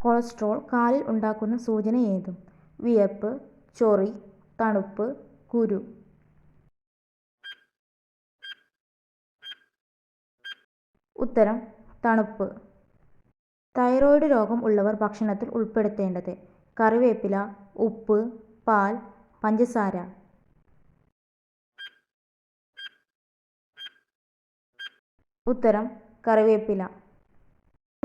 Cholesterol കാലിൽ ഉണ്ടാക്കുന്ന സൂചന ഏതും? വിയർപ്പ് ചൊറി തണുപ്പ് കുരു. ഉത്തരം തണുപ്പ്. തൈറോയ്ഡ് രോഗം ഉള്ളവർ ഭക്ഷണത്തിൽ ഉൾപ്പെടുത്തേണ്ടത് കറിവേപ്പില ഉപ്പ് പാൽ പഞ്ചസാര. ഉത്തരം കറിവേപ്പില.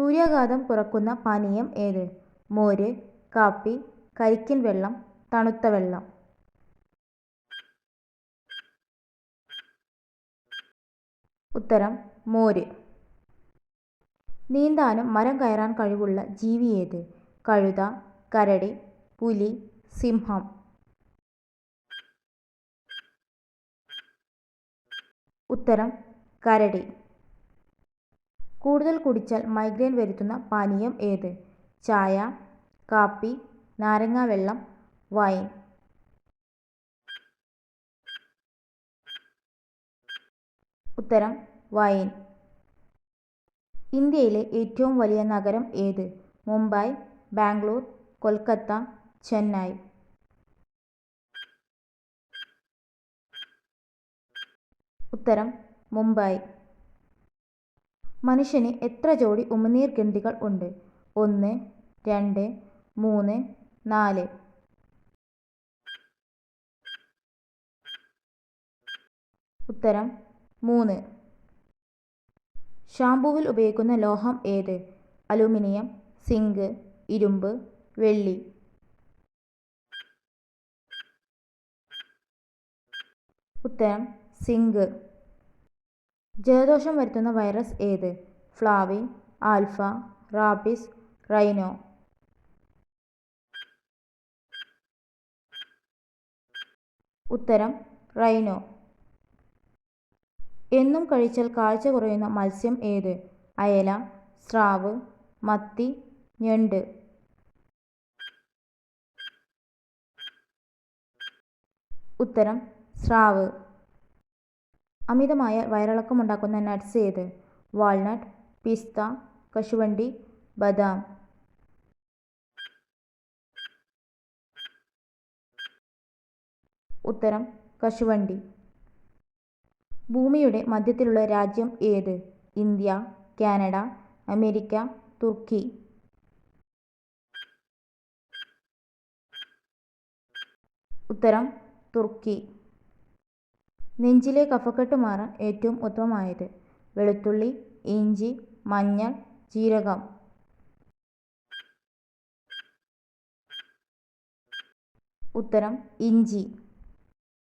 സൂര്യാഘാതം കുറക്കുന്ന പാനീയം ഏത്? മോര് കാപ്പി കരിക്കിൻ വെള്ളം തണുത്ത വെള്ളം. ഉത്തരം മോര്. നീന്താനും മരം കയറാൻ കഴിവുള്ള ജീവി ഏത്? കഴുത കരടി പുലി സിംഹം. ഉത്തരം കരടി. കൂടുതൽ കുടിച്ചാൽ മൈഗ്രെയിൻ വരുത്തുന്ന പാനീയം ഏത്? ചായ കാപ്പി നാരങ്ങാവെള്ളം വൈൻ. ഉത്തരം വൈൻ. ഇന്ത്യയിലെ ഏറ്റവും വലിയ നഗരം ഏത്? മുംബൈ ബാംഗ്ലൂർ കൊൽക്കത്ത ചെന്നൈ. ഉത്തരം മുംബൈ. മനുഷ്യന് എത്ര ജോഡി ഉമിനീർ ഗ്രന്ഥികൾ ഉണ്ട്? ഒന്ന് രണ്ട് മൂന്ന് നാല്. ഉത്തരം മൂന്ന്. ഷാംപൂവിൽ ഉപയോഗിക്കുന്ന ലോഹം ഏത്? അലുമിനിയം സിങ്ക് ഇരുമ്പ് വെള്ളി. ഉത്തരം സിങ്ക്. ജലദോഷം വരുത്തുന്ന വൈറസ് ഏത്? Flavin alpha rabies rhino. ഉത്തരം റൈനോ. എന്നും കഴിച്ചാൽ കാഴ്ച കുറയുന്ന മത്സ്യം ഏത്? അയല സ്രാവ് മത്തി ഞണ്ട്. ഉത്തരം സ്രാവ്. അമിതമായ വയറിളക്കമുണ്ടാക്കുന്ന നട്ട്സ് ഏത്? വാൾനട്ട് പിസ്ത കശുവണ്ടി ബദാം. ഉത്തരം കശുവണ്ടി. ഭൂമിയുടെ മധ്യത്തിലുള്ള രാജ്യം ഏത്? ഇന്ത്യ കാനഡ അമേരിക്ക തുർക്കി. ഉത്തരം തുർക്കി. നെഞ്ചിലെ കഫക്കെട്ട് മാറാൻ ഏറ്റവും ഉത്തമമായത് വെളുത്തുള്ളി ഇഞ്ചി മഞ്ഞൾ ജീരകം. ഉത്തരം ഇഞ്ചി.